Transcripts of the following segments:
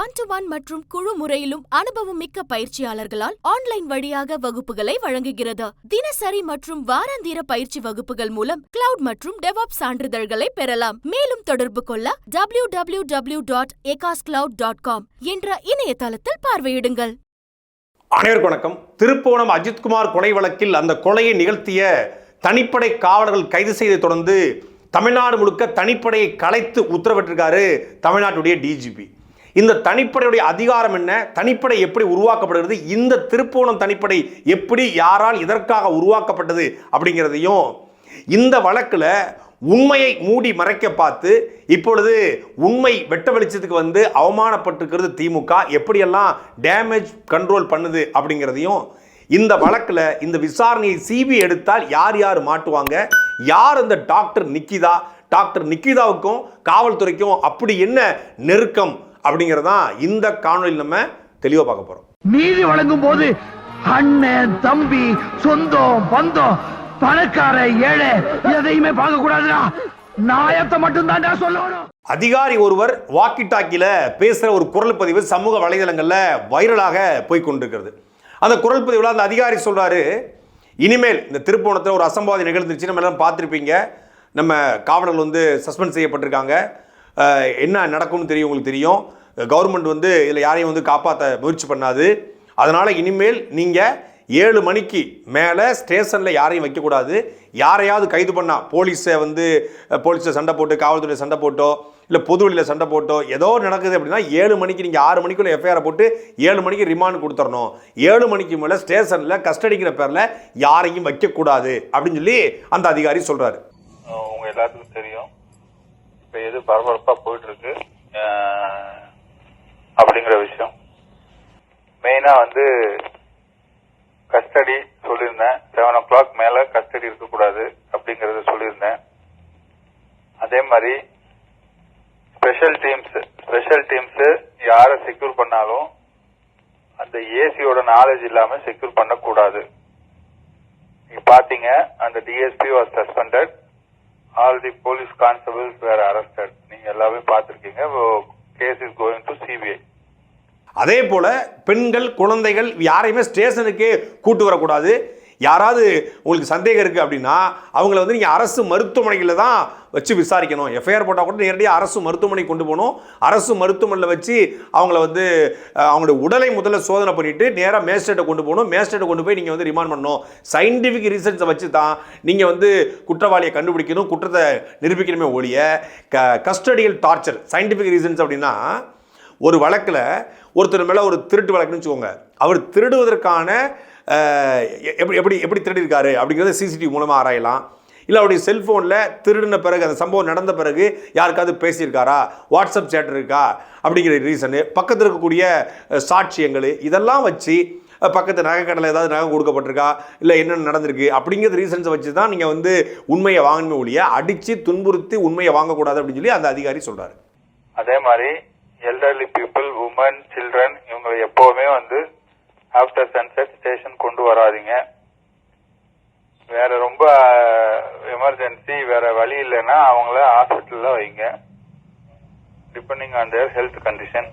One to one மற்றும் குழு முறையிலும் அனுபவம் மிக்க பயிற்சியாளர்களால் ஆன்லைன் வழியாக வகுப்புகளை வழங்குகிறது. தினசரி மற்றும் வாராந்திர பயிற்சி வகுப்புகள் மூலம் கிளவுட் மற்றும் டெவாப் சான்றிதழ்களை பெறலாம். மேலும் தொடர்பு கொள்ள W W W dot dot com என்ற இணையதளத்தில் பார்வையிடுங்கள். அனைவருக்கும் வணக்கம். திருப்போணம் அஜித்குமார் கொலை வழக்கில் அந்த கொலையை நிகழ்த்திய தனிப்படை காவலர்கள் கைது செய்ததை தொடர்ந்து தமிழ்நாடு முழுக்க தனிப்படையை கலைத்து உத்தரவிட்டிருக்காரு தமிழ்நாட்டுடைய டிஜிபி இந்த தனிப்படையுடைய அதிகாரம் என்ன? தனிப்படை எப்படி உருவாக்கப்படுகிறது? இந்த திருப்போணம் தனிப்படை எப்படி யாரால் இதற்காக உருவாக்கப்பட்டது அப்படிங்கிறதையும் இந்த வழக்கில் உண்மையை மூடி மறைக்க பார்த்து இப்பொழுது உண்மை வெட்ட வெளிச்சத்துக்கு வந்து அவமானப்பட்டிருக்கிறது திமுக. எப்படியெல்லாம் டேமேஜ் கண்ட்ரோல் பண்ணுது அப்படிங்கிறதையும் இந்த வழக்கில் இந்த விசாரணையை சிபி எடுத்தால் யார் யார் மாட்டுவாங்க? யார் அந்த டாக்டர் நிக்கிதா? டாக்டர் நிக்கிதாவுக்கும் காவல்துறைக்கும் அப்படி என்ன நெருக்கம் அப்படிங்கிறதான் இந்த காணொலியில் நம்ம தெளிவாக பார்க்க போகிறோம் நீதி வழங்கும் போது அண்ணன் தம்பி சொந்தம் பந்தம் பணக்கார ஏழை எதையுமே பார்க்க கூடாதுடா. நாயத்தை மட்டும் தான்டா சொல்லணும். அதிகாரி ஒருவர் வாக்கி டாக்கியில் பேசுகிற ஒரு குரல் பதிவு சமூக வலைதளங்களில் வைரலாக போய் கொண்டிருக்கிறது. அந்த குரல் பதிவில் அந்த அதிகாரி சொல்கிறாரு இனிமேல் இந்த திருப்போணத்தில் ஒரு அசம்பாவிதம் நிகழ்ந்துருச்சு நம்ம எல்லாம் பார்த்துருப்பீங்க. நம்ம காவலர்கள் வந்து சஸ்பெண்ட் செய்யப்பட்டிருக்காங்க. என்ன நடக்கும்னு தெரியும் உங்களுக்கு தெரியும். கவர்மெண்ட் வந்து இதில் யாரையும் வந்து காப்பாற்ற முயற்சி பண்ணாது. அதனால் இனிமேல் நீங்கள் ஏழு மணிக்கு மேலே ஸ்டேஷனில் யாரையும் வைக்கக்கூடாது யாரையாவது கைது பண்ணால் போலீஸை வந்து போலீஸை சண்டை போட்டு காவல்துறை சண்டை போட்டோ இல்லை பொதுவெளியில் சண்டை போட்டோ ஏதோ நடக்குது அப்படின்னா ஏழு மணிக்கு நீங்கள் ஆறு மணிக்குள்ளே எஃப்ஐஆர் போட்டு ஏழு மணிக்கு ரிமாண்ட் கொடுத்துடணும் ஏழு மணிக்கு மேலே ஸ்டேஷனில் கஸ்டடிங்கிற பேரில் யாரையும் வைக்கக்கூடாது அப்படின்னு சொல்லி அந்த அதிகாரி சொல்கிறாரு உங்கள் எல்லாத்துக்கும் தெரியும். இப்போ எது பரபரப்பாக போயிட்டுருக்கு அப்படிங்கிற விஷயம். மெயினா வந்து கஸ்டடி சொல்லியிருந்தேன். செவன் ஓ கிளாக் மேல கஸ்டடி இருக்கக்கூடாது அப்படிங்கறத சொல்லியிருந்தேன். அதே மாதிரி ஸ்பெஷல் டீம்ஸ் ஸ்பெஷல் டீம்ஸ் யாரை செக்யூர் பண்ணாலும் அந்த ஏசியோட நாலேஜ் இல்லாம செக்யூர் பண்ணக்கூடாது. நீங்க பாத்தீங்க அந்த DSP was suspended all the police constables were arrested நீங்க எல்லாமே பார்த்திருக்கீங்க. Case is going to CBI அதே போல பெண்கள் குழந்தைகள் யாரையுமே ஸ்டேஷனுக்கே கூட்டு வரக்கூடாது. யாராவது உங்களுக்கு சந்தேகம் இருக்குது அப்படின்னா அவங்கள வந்து நீங்கள் அரசு மருத்துவமனைகளில் தான் வச்சு விசாரிக்கணும். எஃப்ஐஆர் போட்டால் கூட நேரடியாக அரசு மருத்துவமனைக்கு கொண்டு போகணும். அரசு மருத்துவமனையில் வச்சு அவங்கள வந்து அவங்களுடைய உடலை முதல்ல சோதனை பண்ணிவிட்டு நேராக மேஸ்டேட்டை கொண்டு போகணும். மேஸ்டேட்டை கொண்டு போய் நீங்கள் வந்து ரிமாண்ட் பண்ணணும். சயின்டிஃபிக் ரீசன்ஸை வச்சு தான் நீங்கள் வந்து குற்றவாளியை கண்டுபிடிக்கணும். குற்றத்தை நிரூபிக்கணுமே ஒழிய க கஸ்டடியல் டார்ச்சர் சயின்டிஃபிக் ரீசன்ஸ் அப்படின்னா ஒரு வழக்கில் ஒருத்தர் மேலே ஒரு திருட்டு வழக்குன்னு வச்சுக்கோங்க. அவர் திருடுவதற்கான எப்படி எப்படி எப்படி திருடிருக்காரு அப்படிங்கிறத சிசிடிவி மூலமாக ஆராயலாம். இல்லை அவருடைய செல்ஃபோனில் திருடின பிறகு அந்த சம்பவம் நடந்த பிறகு யாருக்காவது பேசியிருக்காரா? வாட்ஸ்அப் சேட் இருக்கா? அப்படிங்கிற ரீசனு பக்கத்தில் இருக்கக்கூடிய சாட்சியங்கள் இதெல்லாம் வச்சு பக்கத்து நகைக்கடையில் ஏதாவது நகை கொடுக்கப்பட்டிருக்கா? இல்லை என்னென்ன நடந்திருக்கு? அப்படிங்கிறது ரீசன்ஸை வச்சு தான் நீங்கள் வந்து உண்மையை வாங்கணுமே ஒழிய அடித்து துன்புறுத்தி உண்மையை வாங்கக்கூடாது அப்படின்னு சொல்லி அந்த அதிகாரி சொல்கிறாரு அதே மாதிரி எல்டர்லி பீப்புள் உமன் சில்ட்ரன் இவங்க எப்போவுமே வந்து ஆஃப்டர் சன்செட் ஸ்டேஷன் கொண்டு வராதீங்க. வேற ரொம்ப uh, எமர்ஜென்சி வேற வழி இல்லைன்னா அவங்கள ஹாஸ்பிட்டல்ல வைங்க. Depending on their health condition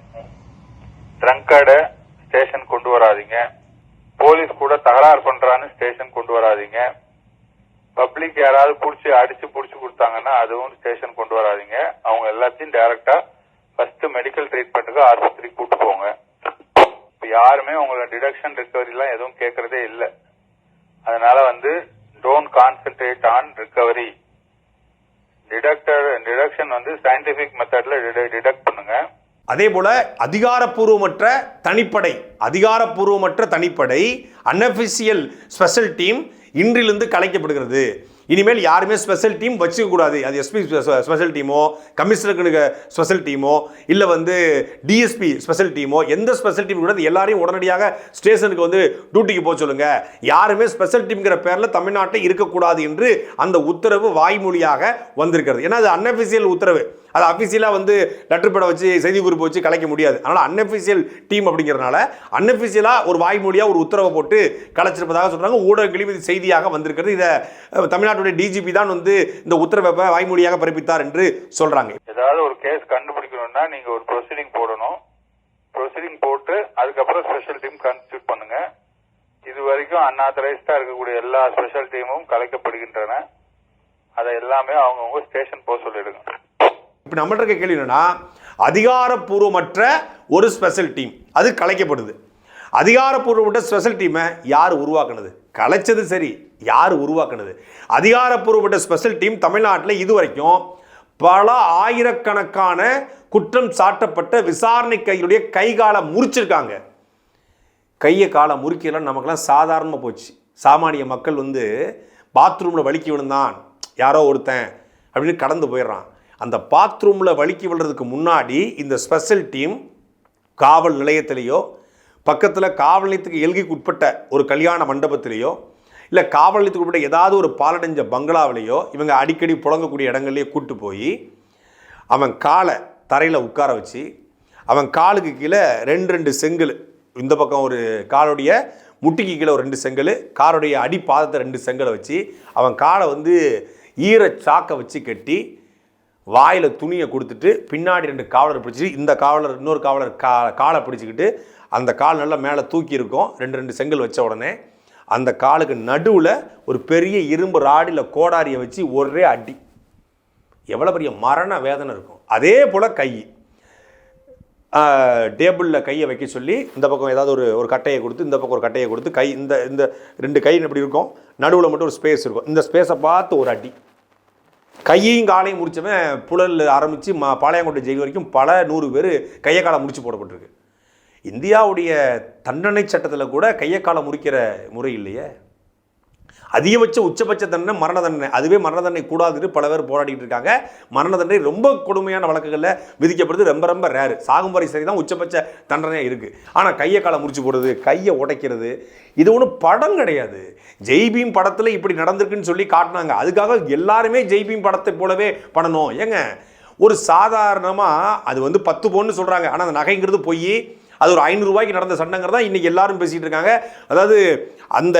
ட்ரங்கடை station கொண்டு வராதீங்க. போலீஸ் கூட தகராறு பண்றான்னு ஸ்டேஷன் கொண்டு வராதீங்க. பப்ளிக் யாராவது பிடிச்சி அடிச்சு பிடிச்சி கொடுத்தாங்கன்னா அதுவும் ஸ்டேஷன் கொண்டு வராதீங்க. அவங்க எல்லாத்தையும் டைரக்டா ஃபர்ஸ்ட் மெடிக்கல் ட்ரீட்மெண்ட்டுக்கு ஆஸ்பத்திரிக்கு கூட்டு போங்க. யாருமே உங்களோட டிடக்ஷன் ரிகவரி எல்லாம் எதுவும் கேட்கறதே இல்ல. அதனால வந்து don't concentrate on recovery detector detection வந்து சயின்டிபிக் மெத்தட்ல டிடக்ட் பண்ணுங்க. அதே போல அதிகாரப்பூர்வமற்ற தனிப்படை அதிகாரப்பூர்வமற்ற தனிப்படை அன்அபிஷியல் ஸ்பெஷல் டீம் இன்றிலிருந்து கலைக்கப்படுகிறது. இனிமேல் யாருமே ஸ்பெஷல் டீம் வச்சுக்க கூடாது. அது எஸ்பி ஸ்பெஷல் டீமோ கமிஷனருக்கு ஸ்பெஷல் டீமோ இல்லை வந்து டிஎஸ்பி ஸ்பெஷல் டீமோ எந்த ஸ்பெஷல் டீம் கூட எல்லாரையும் உடனடியாக ஸ்டேஷனுக்கு வந்து டியூட்டிக்கு போக சொல்லுங்க. யாருமே ஸ்பெஷல் டீம்ங்கிற பேரில் தமிழ்நாட்டில் இருக்கக்கூடாது என்று அந்த உத்தரவு வாய்மொழியாக வந்திருக்கிறது. ஏன்னா அது அன்அஃபிஷியல் உத்தரவு. அது அஃபிஷியலாக வந்து லெட்டர் பட வச்சு செய்தி குறிப்பு வச்சு கலைக்க முடியாது. அதனால் அன்அஃபிஷியல் டீம் அப்படிங்கிறனால அன்அஃபிஷியலாக ஒரு வாய்மொழியாக ஒரு உத்தரவை போட்டு கலைச்சிருப்பதாக சொல்கிறாங்க ஊடகங்களில் இது செய்தியாக வந்திருக்கிறது. இதை தமிழ்நாட்டுடைய டிஜிபி தான் வந்து இந்த உத்தரவை வாய்மொழியாக பிறப்பித்தார் என்று சொல்கிறாங்க ஏதாவது ஒரு கேஸ் கண்டுபிடிக்கணும்னா நீங்கள் ஒரு ப்ரொசீடிங் போடணும். ப்ரொசீடிங் போட்டு அதுக்கப்புறம் ஸ்பெஷல் டீம் கான்ஸ்டியூட் பண்ணுங்க. இது வரைக்கும் அன்ஆத்தரைஸ்டா இருக்கக்கூடிய எல்லா ஸ்பெஷல் டீமும் கலைக்கப்படுகின்றன. அதை எல்லாமே அவங்கவுங்க ஸ்டேஷன் போக சொல்லிடுங்க. இப்போ நம்மள்ட்ட இருக்க கேள்வி என்னென்னா அதிகாரப்பூர்வமற்ற ஒரு ஸ்பெஷல் டீம் அது கலைக்கப்படுது. அதிகாரப்பூர்வமற்ற ஸ்பெஷல் டீமை யார் உருவாக்குனது? கலைச்சது சரி யார் உருவாக்குனது? அதிகாரப்பூர்வப்பட்ட ஸ்பெஷல் டீம் தமிழ்நாட்டில் இது வரைக்கும் பல ஆயிரக்கணக்கான குற்றம் சாட்டப்பட்ட விசாரணை கையுடைய கை காலை முறிச்சிருக்காங்க. கையை காலை முறுக்கியெல்லாம் நமக்கெல்லாம் சாதாரணமாக போச்சு. சாமானிய மக்கள் வந்து பாத்ரூமில் வலிக்கி விழுந்தான். யாரோ ஒருத்தன் அப்படின்னு கடந்து போயிடுறான். அந்த பாத்ரூமில் வழுக்கி விழுறதுக்கு முன்னாடி இந்த ஸ்பெஷல் டீம் காவல் நிலையத்திலேயோ பக்கத்தில் காவல் நிலையத்துக்கு எல்கைக்கு உட்பட்ட ஒரு கல்யாண மண்டபத்திலேயோ இல்லை காவல் நிலையத்துக்கு உட்பட்ட ஏதாவது ஒரு பாலடைஞ்ச பங்களாவிலேயோ இவங்க அடிக்கடி புழங்கக்கூடிய இடங்கள்லேயே கூட்டு போய் அவன் காலை தரையில் உட்கார வச்சு அவன் காலுக்கு கீழே ரெண்டு ரெண்டு செங்கல் இந்த பக்கம் ஒரு காலுடைய முட்டிக்கு கீழே ஒரு ரெண்டு செங்கல் காலுடைய அடி பாதத்தை ரெண்டு செங்கலை வச்சு அவன் காலை வந்து ஈர சாக்கை வச்சு கட்டி வாயில் துணியை கொடுத்துட்டு பின்னாடி ரெண்டு காவலர் பிடிச்சி இந்த காவலர் இன்னொரு காவலர் கா காலை பிடிச்சிக்கிட்டு அந்த கால் நல்லா மேலே தூக்கி இருக்கும். ரெண்டு ரெண்டு செங்கல் வச்ச உடனே அந்த காலுக்கு நடுவில் ஒரு பெரிய இரும்பு ராடியில் கோடாரியை வச்சு ஒரே அடி. எவ்வளோ பெரிய மரண வேதனை இருக்கும். அதே போல் கை. டேபிளில் கையை வைக்க சொல்லி இந்த பக்கம் ஏதாவது ஒரு ஒரு கட்டையை கொடுத்து இந்த பக்கம் ஒரு கட்டையை கொடுத்து கை இந்த இந்த ரெண்டு கை எப்படி இருக்கும்? நடுவில் மட்டும் ஒரு ஸ்பேஸ் இருக்கும். இந்த ஸ்பேஸை பார்த்து ஒரு அடி. கையையும் காலையும் முடிச்சவன் புழல் ஆரம்பித்து ம பாளையங்கோட்டை ஜெயில் வரைக்கும் பல நூறு பேர் கையை காலை முடிச்சு போடப்பட்டிருக்கு. இந்தியாவுடைய தண்டனை சட்டத்தில் கூட கையை காலை முறிக்கிற முறை இல்லையே? அதிகபட்ச உச்சபட்ச தண்டனை மரண தண்டனை. அதுவே மரண தண்டனை கூடாதுன்னு பல பேர் போராடிட்டு இருக்காங்க. மரண தண்டனை ரொம்ப கொடுமையான வழக்குகளில் விதிக்கப்படுது. ரொம்ப ரொம்ப ரேரு சாகும் வரை சரி தான் உச்சபட்ச தண்டனையாக இருக்குது ஆனால் கையை காலை முடிச்சு போடுறது கையை உடைக்கிறது இது ஒன்றும் படம் கிடையாது. ஜெய்பீம் படத்தில் இப்படி நடந்திருக்குன்னு சொல்லி காட்டினாங்க. அதுக்காக எல்லாருமே ஜெய்பீம் படத்தை போலவே பண்ணணும். ஏங்க ஒரு சாதாரணமாக அது வந்து பத்து பவுன்னு சொல்கிறாங்க ஆனால் அந்த நகைங்கிறது போய். அது ஒரு ஐநூறுரூவாய்க்கு நடந்த சண்டைங்கிறதா இன்றைக்கி எல்லாரும் பேசிகிட்டு இருக்காங்க. அதாவது அந்த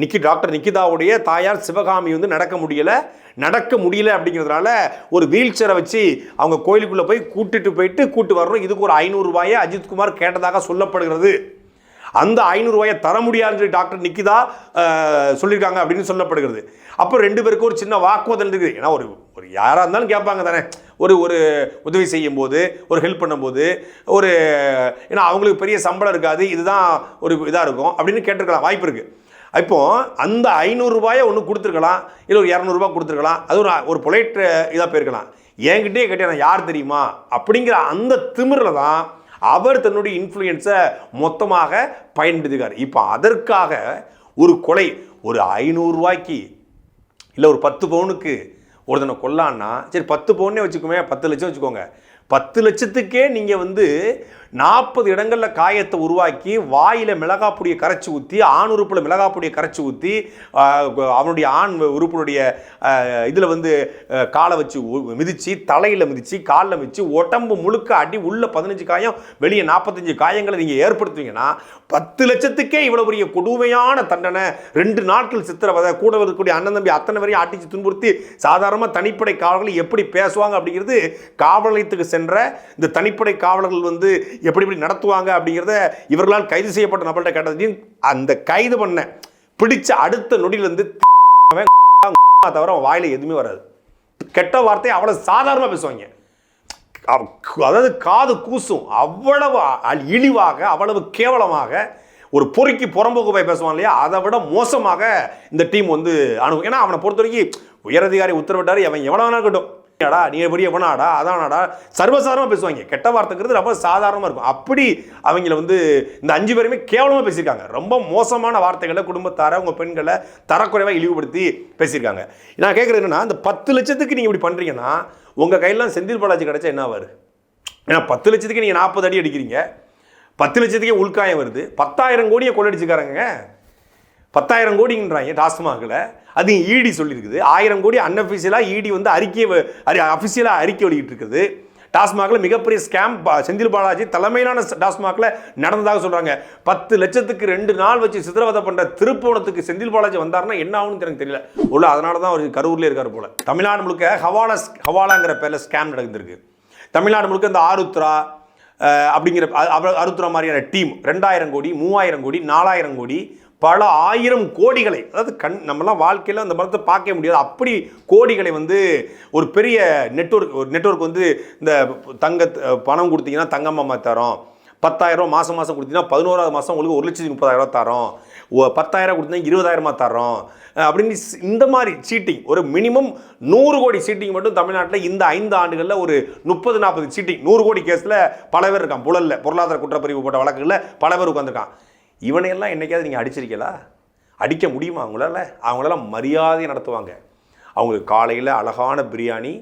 நிக்கி டாக்டர் நிக்கிதாவுடைய தாயார் சிவகாமி வந்து நடக்க முடியலை. நடக்க முடியல அப்படிங்கிறதுனால ஒரு வீல் சேரை வச்சு அவங்க கோயிலுக்குள்ளே போய் கூட்டிட்டு போயிட்டு கூட்டு வரணும் இதுக்கு ஒரு ஐநூறுரூவாயை அஜித்குமார் கேட்டதாக சொல்லப்படுகிறது. அந்த ஐநூறுரூவாயை தர முடியாதுன்னு சொல்லி டாக்டர் நிக்கிதா சொல்லியிருக்காங்க அப்படின்னு சொல்லப்படுகிறது. அப்போ ரெண்டு பேருக்கும் ஒரு சின்ன வாக்குவாதம் இருக்குது. ஏன்னா ஒரு ஒரு யாராக இருந்தாலும் கேட்பாங்க தானே. ஒரு ஒரு உதவி செய்யும் போது ஒரு ஹெல்ப் பண்ணும்போது ஒரு ஏன்னா அவங்களுக்கு பெரிய சம்பளம் இருக்காது இதுதான் ஒரு இதாக இருக்கும் அப்படின்னு கேட்டிருக்கலாம் வாய்ப்பு இருக்குது இப்போ அந்த ஐநூறுரூபாயை ஒன்று கொடுத்துருக்கலாம் இல்லை ஒரு இரநூறுபா கொடுத்துருக்கலாம் அது ஒரு ஒரு பொலைட் இதாக போயிருக்கலாம். என்கிட்டயே கேட்டேன் நான் யார் தெரியுமா? அப்படிங்கிற அந்த திமிரில் தான் அவர் தன்னுடைய இன்ஃப்ளூயன்ஸை மொத்தமாக பயன்படுத்திக்கார் இப்போ அதற்காக ஒரு கொலை ஒரு ஐநூறுரூவாய்க்கு இல்லை ஒரு பத்து பவுனுக்கு ஒருத்தனை கொல்லான்னா சரி பத்து பவுன்னே வச்சுக்கோமே பத்து லட்சம் வச்சுக்கோங்க. பத்து லட்சத்துக்கே நீங்கள் வந்து நாற்பது இடங்களில் காயத்தை உருவாக்கி வாயில் மிளகாப்பொடியை கரைச்சி ஊற்றி ஆண் உறுப்பில் மிளகாப்பொடியை கரைச்சி ஊற்றி அவனுடைய ஆண் உறுப்பினுடைய இதில் வந்து காலை வச்சு மிதித்து தலையில் மிதித்து காலில் மிதித்து உடம்பு முழுக்க அடி உள்ள பதினஞ்சு காயம் வெளியே நாற்பத்தஞ்சு காயங்களை நீங்கள் ஏற்படுத்துவீங்கன்னா பத்து லட்சத்துக்கே இவ்வளோ பெரிய கொடுமையான தண்டனை. ரெண்டு நாட்கள் சித்திரவதை கூட இருக்கக்கூடிய அண்ணன் தம்பி அத்தனை வரையும் அடித்து துன்புறுத்தி சாதாரணமாக தனிப்படை காவலர்கள் எப்படி பேசுவாங்க அப்படிங்கிறது காவல் நிலையத்துக்கு சென்ற இந்த தனிப்படை காவலர்கள் வந்து எப்படி எப்படி நடத்துவாங்க அப்படிங்கிறத இவர்களால் கைது செய்யப்பட்ட நபர்கிட்ட கேட்டதையும் அந்த கைது பண்ண பிடிச்ச அடுத்த நொடியிலேருந்து தவிர அவன் எதுவுமே வராது. கெட்ட வார்த்தையை அவ்வளோ சாதாரணமாக பேசுவாங்க. அதாவது காது கூசும். அவ்வளவு அ- இழிவாக அவ்வளவு கேவலமாக ஒரு பொறுக்கி புறம்போக்கு போய் பேசுவான் இல்லையா? அதை விட மோசமாக இந்த டீம் வந்து அணுகும். ஏன்னா அவனை பொறுத்த வரைக்கும் உயரதிகாரி உத்தரவிட்டாரு. அவன் எவ்வளோ வேணா இருக்கட்டும். அடா நீ எப்படி எவனாடா அதானாடா. சர்வசாதாரணமாக பேசுவாங்க. கெட்ட வார்த்தைங்கிறது ரொம்ப சாதாரணமாக இருக்கும். அப்படி அவங்கள வந்து இந்த அஞ்சு பேருமே கேவலமாக பேசியிருக்காங்க. ரொம்ப மோசமான வார்த்தைகளை குடும்பத்தார உங்கள் பெண்களை தரக்குறைவாக இழிவுபடுத்தி பேசியிருக்காங்க. நான் கேட்குறது என்னன்னா இந்த பத்து லட்சத்துக்கு நீங்கள் இப்படி பண்ணுறீங்கன்னா உங்கள் கையெல்லாம் செந்தில் பாலாஜி கிடச்சா என்ன ஆவார்? ஏன்னா பத்து லட்சத்துக்கு நீங்கள் நாற்பது அடி அடிக்கிறீங்க. பத்து லட்சத்துக்கே உள்காயம் வருது. பத்தாயிரம் கோடியை கொள்ளடிச்சுக்காரங்க பத்தாயிரம் கோடின்றாங்க டாஸ்மாகில். அது இடி சொல்லியிருக்குது. ஆயிரம் கோடி அன்அஃபிஷியலாக இடி வந்து அறிக்கை அஃபிஷியலாக அறிக்கை வெளியிட்டு இருக்குது டாஸ்மாகில் மிகப்பெரிய ஸ்கேம் செந்தில் பாலாஜி தலைமையிலான டாஸ்மாகில் நடந்ததாக சொல்கிறாங்க பத்து லட்சத்துக்கு ரெண்டு நாள் வச்சு சித்திரவதை பண்ணுற திருப்போணத்துக்கு செந்தில் பாலாஜி வந்தாருன்னா என்ன ஆகும்னு எனக்கு தெரியல. உள்ள அதனால தான் அவர் கரூர்லேயே இருக்கார் போல. தமிழ்நாடு முழுக்க ஹவாலா ஹவாலாங்கிற பேரில் ஸ்கேம் நடந்திருக்கு. தமிழ்நாடு முழுக்க இந்த ஆருத்ரா அப்படிங்கிற அருத்ரா மாதிரியான டீம் ரெண்டாயிரம் கோடி மூவாயிரம் கோடி நாலாயிரம் கோடி பல ஆயிரம் கோடிகளை அதாவது கண் நம்மளாம் வாழ்க்கையில் அந்த மரத்தை பார்க்க முடியாது. அப்படி கோடிகளை வந்து ஒரு பெரிய நெட்ஒர்க் ஒரு நெட்வொர்க் வந்து இந்த தங்க பணம் கொடுத்தீங்கன்னா தங்கம்மா தரோம். பத்தாயிரம் மாதம் மாதம் கொடுத்தீங்கன்னா பதினோராவது மாதம் உங்களுக்கு ஒரு லட்சத்தி முப்பதாயிரம் தரோம். பத்தாயிரம் கொடுத்தீங்கன்னா இருபதாயிரமா தரோம். அப்படின்னு இந்த மாதிரி சீட்டிங் ஒரு மினிமம் நூறு கோடி சீட்டிங் மட்டும் தமிழ்நாட்டில் இந்த ஐந்து ஆண்டுகளில் ஒரு முப்பது நாற்பது சீட்டிங் நூறு கோடி கேஸில் பல பேர் இருக்கான். புழலில் பொருளாதார குற்றப்பிரிவு போட்ட வழக்குகளில் பல பேர் உட்காந்துருக்கான் இவனையெல்லாம் என்றைக்காவது நீங்கள் அடிச்சிருக்கீங்களா? அடிக்க முடியுமா அவங்களால? அவங்களெல்லாம் மரியாதை நடத்துவாங்க. அவங்களுக்கு காலையில் அழகான பிரியாணி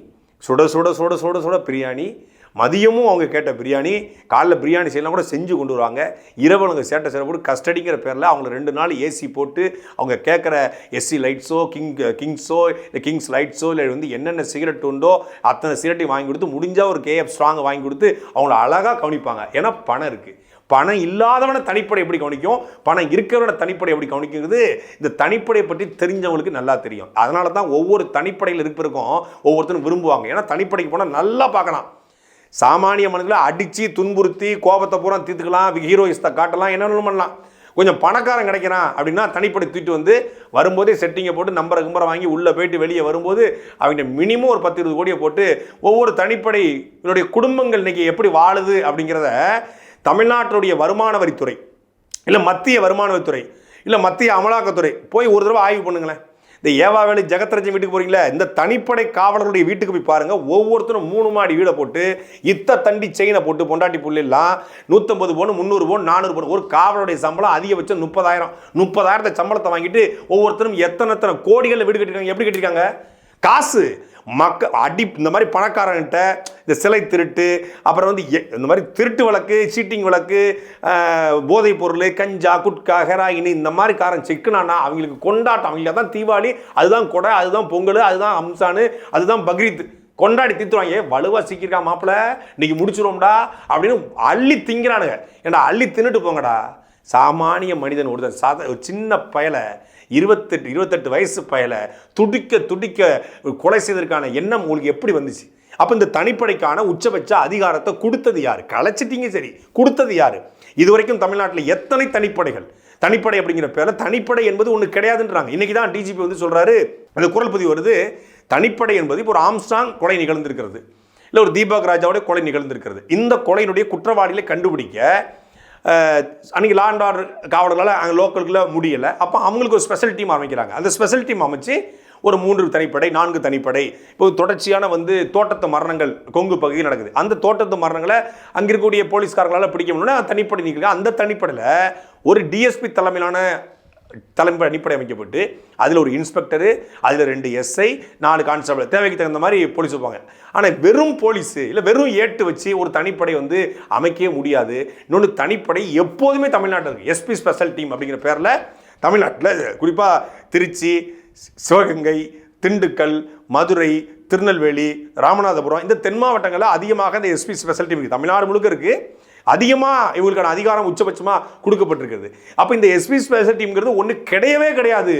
சுட சுட சுட சுட சுட பிரியாணி மதியமும் அவங்க கேட்ட பிரியாணி காலைல பிரியாணி செய்யலாம் கூட செஞ்சு கொண்டு வருவாங்க. இரவு அவங்க சேட்டை சேர போட்டு கஸ்டடிங்கிற பேரில் அவங்கள ரெண்டு நாள் ஏசி போட்டு அவங்க கேட்குற எஸ்சி லைட்ஸோ கிங் கிங்ஸோ இல்லை கிங்ஸ் லைட்ஸோ இல்லை வந்து என்னென்ன சிகரெட் உண்டோ அத்தனை சிகரெட்டையும் வாங்கி கொடுத்து முடிஞ்சால் ஒரு கேஎஃப் ஸ்ட்ராங்கை வாங்கி கொடுத்து அவங்கள அழகாக கவனிப்பாங்க. ஏன்னா பணம் இருக்குது பணம் இல்லாதவனை தனிப்படை எப்படி கவனிக்கும்? பணம் இருக்கிறவன தனிப்படை எப்படி கவனிக்கிறது? இந்த தனிப்படையை பற்றி தெரிஞ்சவங்களுக்கு நல்லா தெரியும். அதனால தான் ஒவ்வொரு தனிப்படையில் இருப்பிருக்கும் ஒவ்வொருத்தரும் விரும்புவாங்க. ஏன்னா தனிப்படைக்கு போனால் நல்லா பார்க்கலாம். சாமானிய மனிதர்களை அடித்து துன்புறுத்தி கோபத்தை பூரா தீர்த்துக்கலாம் ஹீரோயிஸ்தை காட்டலாம் என்னென்ன பண்ணலாம். கொஞ்சம் பணக்காரன் கிடைக்கிறான் அப்படின்னா தனிப்படை தூக்கிட்டு வந்து வரும்போதே செட்டிங்கை போட்டு நம்பரை கும்பரை வாங்கி உள்ளே போயிட்டு வெளியே வரும்போது அவங்க மினிமம் ஒரு பத்து இருபது கோடியை போட்டு ஒவ்வொரு தனிப்படை குடும்பங்கள் இன்றைக்கி எப்படி வாழுது அப்படிங்கிறத தமிழ்நாட்டுடைய வருமான வரித்துறை இல்லை மத்திய வருமான வரித்துறை இல்லை மத்திய அமலாக்கத்துறை போய் ஒரு தடவை ஆய்வு பண்ணுங்களேன். இந்த ஏவாவேலு ஜெகத்ரஜன் வீட்டுக்கு போகிறீங்களா இந்த தனிப்படை காவலருடைய வீட்டுக்கு போய் பாருங்கள் ஒவ்வொருத்தரும் மூணு மாடி வீடை போட்டு இத்த தண்டி செயினை போட்டு பொண்டாட்டி புள்ளெல்லாம் நூற்றம்பது பவுன் முந்நூறு பவுன் நானூறு பவுன் ஒரு காவலருடைய சம்பளம் அதிகபட்சம் முப்பதாயிரம். முப்பதாயிரத்தை சம்பளத்தை வாங்கிட்டு ஒவ்வொருத்தரும் எத்தனை எத்தனை கோடிகளில் வீடு கட்டிருக்காங்க எப்படி கட்டிருக்காங்க? காசு மக்க அடி இந்த மாதிரி பணக்காரன்கிட்ட இந்த சிலை திருட்டு அப்புறம் வந்து எ- இந்த மாதிரி திருட்டு வழக்கு சீட்டிங் வழக்கு போதைப் பொருள் கஞ்சா குட்கா ஹெராயின் இந்த மாதிரி காரன் செக்குனானா அவங்களுக்கு கொண்டாட்டம். அவங்களுக்கு தான் தீபாவளி அதுதான் கொடை அதுதான் பொங்கல் அதுதான் அம்சானு அதுதான் பக்ரீத். கொண்டாடி தீத்துருவாங்க. ஏ வலுவாக சிக்கிருக்கா மாப்பிள? இன்னைக்கு முடிச்சிருவோம்டா அப்படின்னு அள்ளி திங்கிறானுங்க. ஏன்டா அள்ளி தின்னுட்டு போங்கடா. சாமானிய மனிதன் ஒருத்தன் சாத ஒரு சின்ன பயலை இருபத்தெட்டு இருபத்தெட்டு வயசு பயல துடிக்க துடிக்க கொலை செய்வதற்கான எண்ணம் உங்களுக்கு எப்படி வந்துச்சு? அப்போ இந்த தனிப்படைக்கான உச்சபட்ச அதிகாரத்தை கொடுத்தது யார்? கலைச்சிட்டிங்க சரி. கொடுத்தது யார்? இதுவரைக்கும் தமிழ்நாட்டில் எத்தனை தனிப்படைகள்? தனிப்படை அப்படிங்கிற பேரில் தனிப்படை என்பது ஒன்று கிடையாதுன்றாங்க. இன்றைக்கி தான் டிஜிபி வந்து சொல்கிறாரு அந்த குரல் பதிவு வருது தனிப்படை என்பது இப்போ ஒரு ஆம்ஸ்டாங் கொலை நிகழ்ந்திருக்கிறது. இல்லை ஒரு தீபக் ராஜாவோட கொலை நிகழ்ந்திருக்கிறது. இந்த கொலையினுடைய குற்றவாளிகளை கண்டுபிடிக்க அன்றைக்கி அன்னைக்கு லா அண்ட் ஆர்டர் காவலர்களால் அங்கே லோக்கலுக்குள்ள முடியலை. அப்போ அவங்களுக்கு ஒரு ஸ்பெஷல் டீம் அமைக்கிறாங்க. அந்த ஸ்பெஷல் டீம் அமைச்சு ஒரு மூன்று தனிப்படை நான்கு தனிப்படை. இப்போ தொடர்ச்சியான வந்து தோட்டத்து மரணங்கள் கொங்கு பகுதியில் நடக்குது. அந்த தோட்டத்து மரணங்களை அங்கே இருக்கக்கூடிய போலீஸ்காரங்களால் பிடிக்க முடியும்னா தனிப்படை நீக்கிறாங்க அந்த தனிப்படையில் ஒரு டிஎஸ்பி தலைமையிலான தலைமை அடிப்படை அமைக்கப்பட்டு அதில் ஒரு இன்ஸ்பெக்டரு அதில் ரெண்டு எஸ்ஐ நாலு கான்ஸ்டபிள். தேவைக்கு தகுந்த மாதிரி போலீஸ் வைப்பாங்க. ஆனால் வெறும் போலீஸு இல்லை வெறும் ஏட்டு வச்சு ஒரு தனிப்படை வந்து அமைக்கவே முடியாது. இன்னொன்று தனிப்படை எப்போதுமே தமிழ்நாட்டில் இருக்குது எஸ்பி ஸ்பெஷல் டீம் அப்படிங்கிற பேரில் தமிழ்நாட்டில் குறிப்பாக திருச்சி சிவகங்கை திண்டுக்கல் மதுரை திருநெல்வேலி ராமநாதபுரம் இந்த தென் மாவட்டங்களில் அதிகமாக இந்த எஸ்பி ஸ்பெஷல் டீம் இருக்குது தமிழ்நாடு முழுக்க இருக்குது அதிகமாக இவங்களுக்கான அதிகாரம் உச்சபட்சமாக கொடுக்கப்பட்டிருக்கிறது. அப்போ இந்த எஸ்பி ஸ்பெஷல் டீம்ங்கிறது ஒன்று கிடையவே கிடையாது.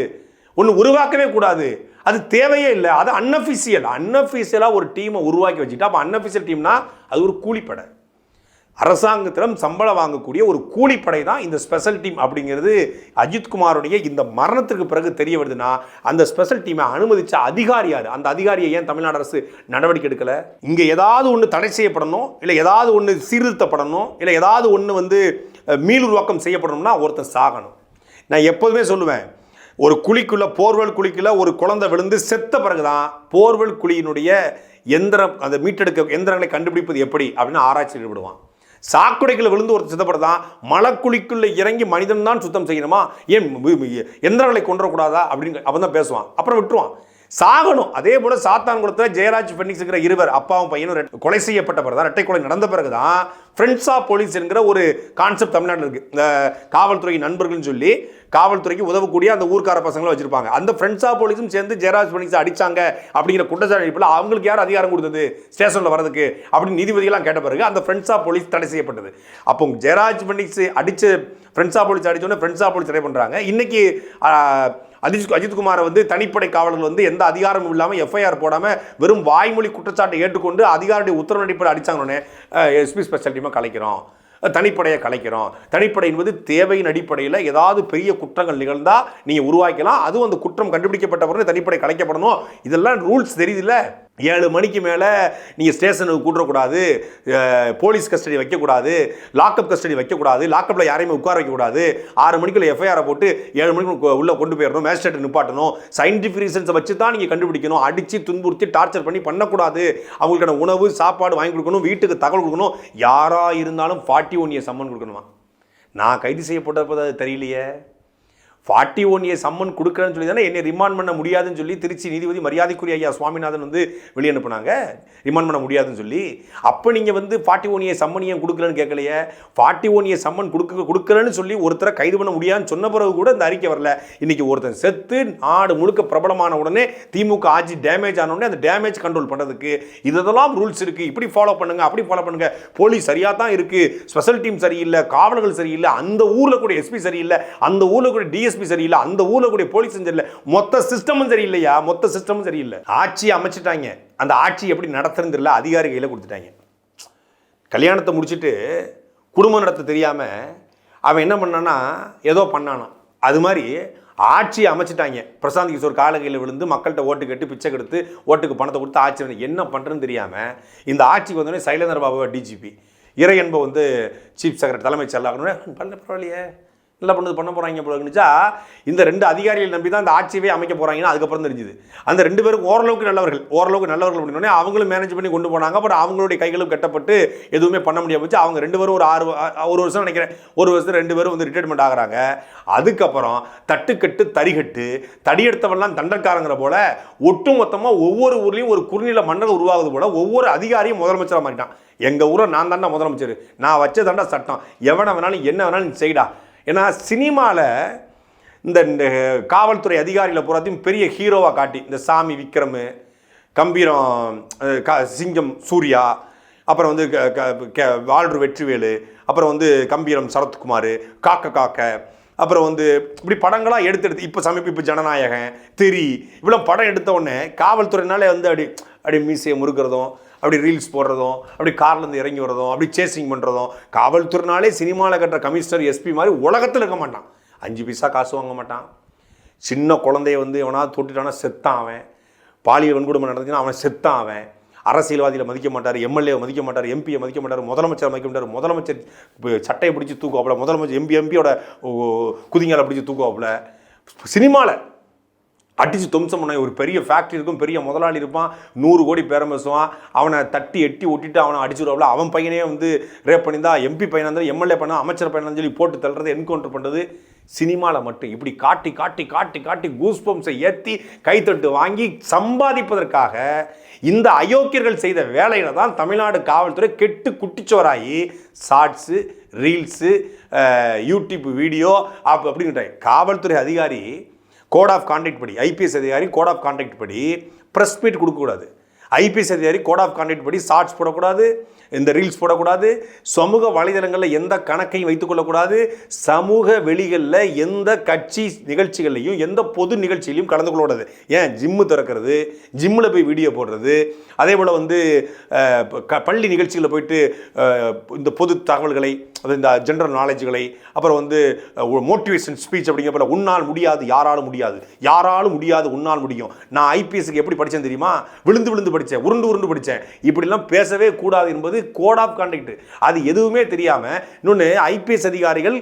ஒன்று உருவாக்கவே கூடாது. அது தேவையே இல்லை. அது அன்அஃபிஷியல் அன்அஃபிஷியலாக ஒரு டீமை உருவாக்கி வச்சுட்டா அப்போ அன்அஃபிஷியல் டீம்னா அது ஒரு கூலிப்படை. அரசாங்கத்திடம் சம்பளம் வாங்கக்கூடிய ஒரு கூலிப்படை தான் இந்த ஸ்பெஷல் டீம் அப்படிங்கிறது அஜித்குமாருடைய இந்த மரணத்திற்கு பிறகு தெரிய வருதுன்னா அந்த ஸ்பெஷல் டீமை அனுமதித்த அதிகாரி யார்? அந்த அதிகாரியை ஏன் தமிழ்நாடு அரசு நடவடிக்கை எடுக்கலை? இங்கே ஏதாவது ஒன்று தடை செய்யப்படணும் இல்லை ஏதாவது ஒன்று சீர்திருத்தப்படணும் இல்லை ஏதாவது ஒன்று வந்து மீளுருவாக்கம் செய்யப்படணும்னா ஒருத்தன் சாகணும். நான் எப்போதுமே சொல்லுவேன் ஒரு குழிக்குள்ளே போர்வெல் குழிக்குள்ளே ஒரு குழந்தை விழுந்து செத்த பிறகு தான் போர்வெல் குழியினுடைய எந்திரம் அந்த மீட்டெடுக்க எந்திரங்களை கண்டுபிடிப்பது எப்படி? அப்படின்னு ஆராய்ச்சியில் ஈடுபடுவான் சாக்குடைக்குள்ள விழுந்து ஒருத்தர் சித்தப்படுதான் மலக்குழிக்குள்ளே இறங்கி மனிதன் தான் சுத்தம் செய்யணுமா? ஏன் எந்திரங்களை கொண்டுறக்கூடாதா அப்படின்னு அவன் தான் பேசுவான். அப்புறம் விட்டுருவான். சாகணும். அதே போல சாத்தான்குளத்தில் ஜெயராஜ் பெண்ணிக்ஸுங்கிற இருவர் அப்பாவும் பையனும் ரெட்- கொலை செய்யப்பட்ட பிறகு தான். இரட்டை கொலை நடந்த பிறகு தான் ஃப்ரெண்ட்ஸ் ஆஃப் போலீஸ் என்கிற ஒரு கான்செப்ட் தமிழ்நாட்டில் இருக்குது இந்த காவல்துறை நண்பர்கள்னு சொல்லி காவல்துறைக்கு உதவக்கூடிய அந்த ஊர்க்கார பசங்களை வச்சிருப்பாங்க. அந்த ஃப்ரெண்ட்ஸ் ஆஃப் போலீஸும் சேர்ந்து ஜெயராஜ் பணிஸ் அடிச்சாங்க அப்படிங்கிற குற்றச்சாட்டு அடிப்பில் அவங்களுக்கு யார் அதிகாரம் கொடுத்தது? ஸ்டேஷனில் வரதுக்கு அப்படின்னு நீதிபதிகளாம் கேட்ட பிறகு அந்த ஃப்ரெண்ட்ஸ் ஆஃப் போலீஸ் தடை செய்யப்பட்டது. அப்போ ஜெயராஜ் பண்ணிக்ஸ் அடித்து ஃப்ரெண்ட்ஸ் ஆஃப் போலீஸ் அடிச்சோன்னே ஃப்ரெண்ட்ஸ் ஆஃப் போலீஸ் தடை பண்ணுறாங்க இன்றைக்கி அஜித் அஜித்குமாரை வந்து தனிப்படை காவலர்கள் வந்து எந்த அதிகாரமும் இல்லாமல் எஃப்ஐஆர் போடாமல் வெறும் வாய்மொழி குற்றச்சாட்டை ஏற்றுக்கொண்டு அதிகாரியுடைய உத்தரவு அடிப்படை அடித்தாங்கன்னே எஸ்பி ஸ்பெஷல் டீமாக கலைக்கிறோம். தனிப்படையை கலைக்கிறோம். தனிப்படை என்பது தேவையின் அடிப்படையில் ஏதாவது பெரிய குற்றங்கள் நிகழ்ந்தால் நீங்கள் உருவாக்கலாம். அதுவும் அந்த குற்றம் கண்டுபிடிக்கப்பட்ட பிறகு தனிப்படை கலைக்கப்படணும். இதெல்லாம் ரூல்ஸ் தெரியுதுல்ல? ஏழு மணிக்கு மேலே நீங்கள் ஸ்டேஷனுக்கு கூட்டக்கூடாது போலீஸ் கஸ்டடி வைக்கக்கூடாது. லாக்அப் கஸ்டடி வைக்கக்கூடாது. லாக்அப்பில் யாரையுமே உட்கார வைக்கக்கூடாது. ஆறு மணிக்குள்ள எஃப்ஐஆரை போட்டு ஏழு மணிக்கு உள்ளே கொண்டு போயிடணும். மேஜிஸ்ட்ரேட் நிப்பாட்டணும். சயின்டிஃபிக் ரீசன்ஸை வச்சு தான் நீங்கள் கண்டுபிடிக்கணும். அடித்து துன்புறுத்தி டார்ச்சர் பண்ணி பண்ணக்கூடாது. அவங்களுக்கான உணவு சாப்பாடு வாங்கி கொடுக்கணும். வீட்டுக்கு தகவல் கொடுக்கணும். யாராக இருந்தாலும் ஃபார்ட்டி ஒன் இயர் சம்மன் கொடுக்கணுமா? நான் கைது செய்யப்பட்டப்போ அது தெரியலையே. ஃபார்ட்டி ஒன் இயர் சம்மன் கொடுக்குறேன்னு சொல்லி தானே என்னை ரிமாண்ட் பண்ண முடியாதுன்னு சொல்லி திருச்சி நீதிபதி மரியாதைக்குரிய ஐயா சுவாமிநாதன் வந்து வெளியே அனுப்புனாங்க. ரிமாண்ட் பண்ண முடியாதுன்னு சொல்லி. அப்போ நீங்கள் வந்து ஃபார்ட்டி ஒன் இயர் சம்மன் ஏன் கொடுக்குறேன்னு கேட்கலையே? ஃபார்ட்டி ஒன் இயர் சம்மன் கொடுக்க கொடுக்கலன்னு சொல்லி ஒருத்தரை கைது பண்ண முடியாதுன்னு சொன்ன பிறகு கூட இந்த அறிக்கை வரல. இன்றைக்கி ஒருத்தன் செத்து நாடு முழுக்க பிரபலமான உடனே திமுக ஆட்சி டேமேஜ் ஆன உடனே அந்த டேமேஜ் கண்ட்ரோல் பண்ணுறதுக்கு இதெல்லாம் ரூல்ஸ் இருக்குது இப்படி ஃபாலோ பண்ணுங்க அப்படி ஃபாலோ பண்ணுங்கள் போலீஸ் சரியாக தான் இருக்குது ஸ்பெஷல் டீம் சரியில்லை காவலர்கள் சரியில்லை அந்த ஊரில் கூட எஸ்பி சரியில்லை அந்த ஊரில் கூட டிஎஸ்பி சரியில்லை. அந்த ஊரில் கூடிய போலீஸும் சரியில்லை. மொத்த சிஸ்டமும் சரியில்லையா? மொத்த சிஸ்டமும் சரியில்லை. ஆட்சியை அமைச்சிட்டாங்க. அந்த ஆட்சி எப்படி நடத்துறது தெரியல. அதிகாரி கையில் கொடுத்துட்டாங்க. கல்யாணத்தை முடிச்சுட்டு குடும்பம் நடத்த தெரியாமல் அவன் என்ன பண்ணானா ஏதோ பண்ணானா. அது மாதிரி ஆட்சி அமைச்சிட்டாங்க. பிரசாந்த் கிஷோர் காலகையில் விழுந்து மக்கள்கிட்ட ஓட்டு கட்டி பிச்சை கெடுத்து ஓட்டுக்கு பணத்தை கொடுத்து ஆட்சி என்ன பண்ணுறதுன்னு தெரியாமல் இந்த ஆட்சிக்கு வந்தோடனே சைலேந்திர பாபு டிஜிபி இறை என்ப வந்து சீஃப் செக்ரட்டரி தலைமைச் செயலாளர். பண்ண பரவாயில்லையே. நல்லா பண்ணது? பண்ண போகிறாங்க போல இருந்துச்சா இந்த ரெண்டு அதிகாரிகள் நம்பி தான் இந்த ஆட்சியவே அமைக்க போகிறாங்கன்னு அதுக்கப்புறம் தெரிஞ்சுது. அந்த ரெண்டு பேரும் ஓரளவுக்கு நல்லவர்கள் ஓரளவுக்கு நல்லவர்கள் அப்படின்னோடனே அவங்களும் மேனேஜ் பண்ணி கொண்டு போனாங்க. அப்புறம் அவங்களுடைய கைகளும் கட்டப்பட்டு எதுவுமே பண்ண முடியாம போச்சு. அவங்க ரெண்டு பேரும் ஒரு ஆறு ஒரு வருஷம் நினைக்கிறேன் ஒரு வருஷம் ரெண்டு பேரும் வந்து ரிட்டையர்மெண்ட் ஆகுறாங்க. அதுக்கப்புறம் தட்டுக்கட்டு தறிகட்டு தடியெடுத்தவெல்லாம் தண்டக்காரங்கிற போல ஒட்டு மொத்தமாக ஒவ்வொரு ஊர்லேயும் ஒரு குறுநில மன்னர் உருவாகுது போல ஒவ்வொரு அதிகாரியும் முதலமைச்சராக மாறிட்டான். எங்கள் ஊரை நான் தாண்டா முதலமைச்சர். நான் வச்சதாண்டா சட்டம். எவனை வேணாலும் என்ன வேணாலும் செய்டா. ஏன்னா சினிமாவில் இந்த காவல்துறை அதிகாரிகளை பூராத்தையும் பெரிய ஹீரோவாக காட்டி இந்த சாமி விக்ரம் கம்பீரம் க- சிங்கம் சூர்யா அப்புறம் வந்து க- க- க- வாழ்று வெற்றிவேலு அப்புறம் வந்து கம்பீரம் சரத்குமார் காக்க காக்க அப்புறம் வந்து இப்படி படங்களாக எடுத்து எடுத்து இப்போ சமீப இப்போ ஜனநாயகன் திரி இவ்வளோ படம் எடுத்த உடனே காவல்துறையினாலே வந்து அப்படி அப்படி மீசையை முறுக்கிறதும் அப்படி ரீல்ஸ் போடுறதும் அப்படி கார்லேருந்து இறங்கி வர்றதும் அப்படி சேசிங் பண்ணுறதும் காவல்துறைனாலே சினிமாவில் கட்டுற கமிஷனர் எஸ்பி மாதிரி உலகத்தில் இருக்க மாட்டான். அஞ்சு பைசா காசு வாங்க மாட்டான். சின்ன குழந்தைய வந்து எவனாவது தொட்டுட்டானா செத்தான் அவன். பாலியல் வன்கொடுமை நடந்துச்சுன்னா அவன் செத்தான் அவன். அரசியல்வாதிகளை மதிக்க மாட்டார் எம்எல்ஏ மதிக்க மாட்டார் எம்பியை மதிக்க மாட்டார் முதலமைச்சரை மதிக்க மாட்டார் முதலமைச்சர் சட்டையை பிடிச்சி தூக்குவாப்புல முதலமைச்சர் எம்பி எம்பியோட குதிங்கால பிடிச்சி தூக்குவாப்புல. சினிமாவில் அடிச்சு தும்சம் பண்ண ஒரு பெரிய ஃபேக்ட்ரி இருக்கும் பெரிய முதலாளி இருப்பான் நூறு கோடி பேரம் பேசுவான். அவனை தட்டி எட்டி ஒட்டிட்டு அவனை அடிச்சுடுவாப்ல அவன் பையனே வந்து ரேப் பண்ணியிருந்தா எம்பி பையனாக இருந்தாலும் எம்எல்ஏ பண்ணா அமைச்சர் பையனாக சொல்லி போட்டு தள்ளுறது என்கவுண்டர் பண்ணுறது சினிமாவில் மட்டும். இப்படி காட்டி காட்டி காட்டி காட்டி கூஸ்பம்ஸை ஏற்றி கைத்தட்டு வாங்கி சம்பாதிப்பதற்காக இந்த அயோக்கியர்கள் செய்த வேலையில தான் தமிழ்நாடு காவல்துறை கெட்டு குட்டிச்சோராகி shorts reels YouTube video up அப்படின்ட்டு காவல்துறை அதிகாரி கோட் ஆஃப் கான்டக்ட் படி ஐபிஎஸ் அதிகாரி கோட் ஆஃப் கான்டக்ட் படி ப்ரெஸ் மீட் கொடுக்கக்கூடாது. ஐபிஎஸ் அதிகாரி கோட் ஆஃப் கான்டக்ட் படி ஷார்ட்ஸ் போடக்கூடாது இந்த ரீல்ஸ் போடக்கூடாது சமூக வலைதளங்களில் எந்த கணக்கையும் வைத்துக்கொள்ளக்கூடாது சமூக வெளிகளில் எந்த கட்சி நிகழ்ச்சிகள்லையும் எந்த பொது நிகழ்ச்சியிலையும் கலந்து கொள்ளக்கூடாது. ஏன்? ஜிம்மு திறக்கிறது ஜிம்மில் போய் வீடியோ போடுறது அதே போல் வந்து க- பள்ளி நிகழ்ச்சிகளில் போயிட்டு இந்த பொது தகவல்களை அது இந்த ஜென்ரல் நாலேஜ்களை அப்புறம் வந்து மோட்டிவேஷன் ஸ்பீச் அப்படிங்கிற போல உன்னால் முடியாது யாராலும் முடியாது. யாராலும் முடியாது உன்னால் முடியும். நான் ஐபிஎஸ்க்கு எப்படி படித்தேன் தெரியுமா? விழுந்து விழுந்து படித்தேன் உருண்டு உருண்டு படித்தேன் இப்படிலாம் பேசவே கூடாது என்பது கோட் ஆஃப் கான்டக்ட் அது எதுவுமே தெரியாமல் இன்னொன்று ஐபிஎஸ் அதிகாரிகள்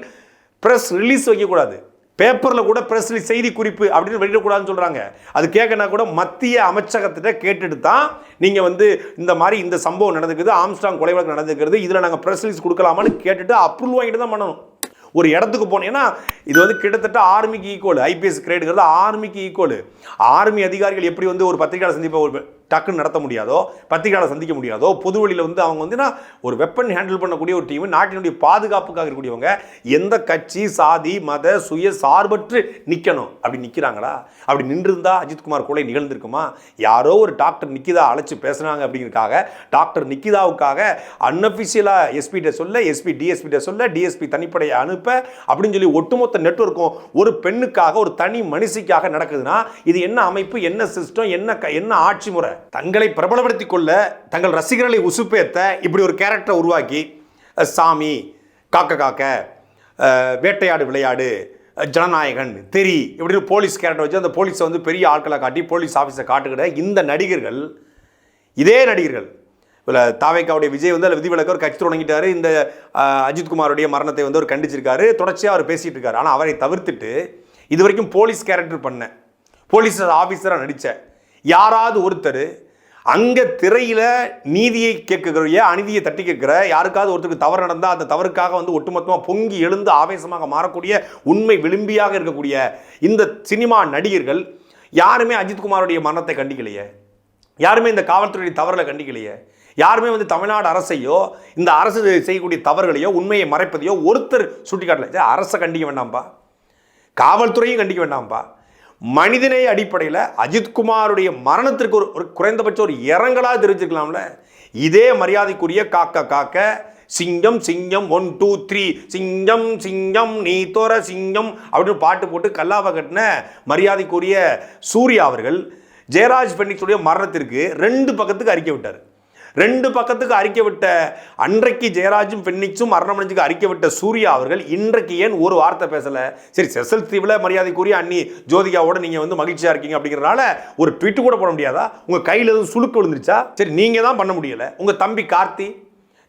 ப்ரெஸ் ரிலீஸ் வைக்கக்கூடாது. பேப்பரில் கூட ப்ரெஸ் செய்தி குறிப்பு அப்படின்னு வெளியிடக்கூடாதுன்னு சொல்கிறாங்க அது கேட்கனா கூட மத்திய அமைச்சகத்திட்ட கேட்டுட்டு தான் நீங்கள் வந்து இந்த மாதிரி இந்த சம்பவம் நடந்துக்குது ஆம்ஸ்டாங் கொலை வழக்கு நடந்துக்கிறது இதில் நாங்கள் ப்ரெஸ் ரிலீஸ் கொடுக்கலாமான்னு கேட்டுட்டு அப்ரூவ் வாங்கிட்டு தான் பண்ணணும். ஒரு இடத்துக்கு போனீங்கன்னா இது வந்து கிட்டத்தட்ட ஆர்மிக்கு ஈக்குவல் ஐபிஎஸ் கிரேடுங்கிறது ஆர்மிக்கு ஈக்குவல் ஆர்மி அதிகாரிகள் எப்படி வந்து ஒரு பத்திரிகையாளர் சந்திப்பை ஒரு டக்குன்னு நடத்த முடியாதோ பத்திரிகையாளர் சந்திக்க முடியாதோ பொது வழியில் வந்து அவங்க வந்து நான் ஒரு வெப்பன் ஹேண்டில் பண்ணக்கூடிய ஒரு டீம் நாட்டினுடைய பாதுகாப்புக்காக இருக்கக்கூடியவங்க எந்த கட்சி சாதி மத சுய சார்பற்று நிற்கணும் அப்படி நிற்கிறாங்களா அப்படி நின்றிருந்தா அஜித்குமார் கொலை நிகழ்ந்திருக்குமா? யாரோ ஒரு டாக்டர் நிக்கிதா அழைச்சி பேசுனாங்க அப்படிங்கிறதுக்காக டாக்டர் நிக்கிதாவுக்காக அன்அஃபிஷியலாக எஸ்பிகிட்ட சொல்ல எஸ்பி டிஎஸ்பிகிட்ட சொல்ல டிஎஸ்பி தனிப்படையை அனுப்ப அப்படின்னு சொல்லி ஒட்டுமொத்த நெட்வொர்க்கும் ஒரு பெண்ணுக்காக ஒரு தனி மனுஷிக்காக நடக்குதுன்னா இது என்ன அமைப்பு என்ன சிஸ்டம் என்ன க- என்ன ஆட்சி முறை? தங்களை பிரபலப்படுத்திக் கொள்ள தங்கள் ரசிகர்களை உசுப்பேத்த இப்படி ஒரு கேரக்டரை உருவாக்கி சாமி காக்க காக்க வேட்டையாடு விளையாடு ஜனநாயகன் தெரி இப்படி ஒரு போலீஸ் கேரக்டர் வச்சு அந்த போலீஸை வந்து பெரிய ஆட்களை காட்டி போலீஸ் ஆஃபீஸை காட்டுக்கிட இந்த நடிகர்கள் இதே நடிகர்கள். இதில் தாவேக்காவுடைய விஜய் வந்து அதில் விதிவிலக்கு ஒரு கட்சி தொடங்கிட்டாரு. இந்த அஜித்குமாருடைய மரணத்தை வந்து அவர் கண்டிச்சிருக்காரு. தொடர்ச்சியாக அவர் பேசிகிட்டு இருக்காரு. ஆனால் அவரை தவிர்த்துட்டு இது வரைக்கும் போலீஸ் கேரக்டர் பண்ண போலீஸ் ஆஃபீஸராக நடித்தேன் யாராவது ஒருத்தர் அங்கே திரையில் நீதியை கேட்கக்கூடிய அநீதியை தட்டி கேட்குற யாருக்காவது ஒருத்தருக்கு தவறு நடந்தால் அந்த தவறுக்காக வந்து ஒட்டுமொத்தமாக பொங்கி எழுந்து ஆவேசமாக மாறக்கூடிய உண்மை விளிம்பியாக இருக்கக்கூடிய இந்த சினிமா நடிகர்கள் யாருமே அஜித்குமாருடைய மரணத்தை கண்டிக்கலையே. யாருமே இந்த காவல்துறையுடைய தவறலை கண்டிக்கலையே. யாருமே வந்து தமிழ்நாடு அரசையோ இந்த அரசு செய்யக்கூடிய தவறுகளையோ உண்மையை மறைப்பதையோ ஒருத்தர் சுட்டிக்காட்டல. சரி, அரசை கண்டிக்க வேண்டாம்ப்பா காவல்துறையும் கண்டிக்க வேண்டாம்ப்பா மனிதநேய அடிப்படையில் அஜித்குமாருடைய மரணத்திற்கு ஒரு ஒரு குறைந்தபட்சம் ஒரு இரங்கலாக தெரிஞ்சுக்கலாம்ல இதே மரியாதைக்குரிய காக்க காக்க சிங்கம் சிங்கம் ஒன் டூ த்ரீ சிங்கம் சிங்கம் நீ தோற சிங்கம் அப்படின்னு பாட்டு போட்டு கல்லாவை கட்டின மரியாதைக்குரிய சூர்யா அவர்கள் ஜெயராஜ் பெண்ணிக்ஸுடைய மரணத்திற்கு ரெண்டு பக்கத்துக்கு அறிக்கை விட்டார். ரெண்டு பக்கத்துக்கு அறிக்கை விட்ட அன்றைக்கு ஜெயராஜும் பென்னிக்ஸும் மரணமடைஞ்சுக்கு அறிக்கை விட்ட சூர்யா அவர்கள் இன்றைக்கு ஏன் ஒரு வார்த்தை பேசலை? சரி செசல் தீவில் மரியாதைக்குரிய அண்ணி ஜோதிகாவோட நீங்கள் வந்து மகிழ்ச்சியாக இருக்கீங்க அப்படிங்கிறனால ஒரு ட்விட்டு கூட போட முடியாதா? உங்கள் கையில் எதுவும் சுழுக்கு விழுந்துருச்சா? சரி நீங்கள் தான் பண்ண முடியலை. உங்கள் தம்பி கார்த்தி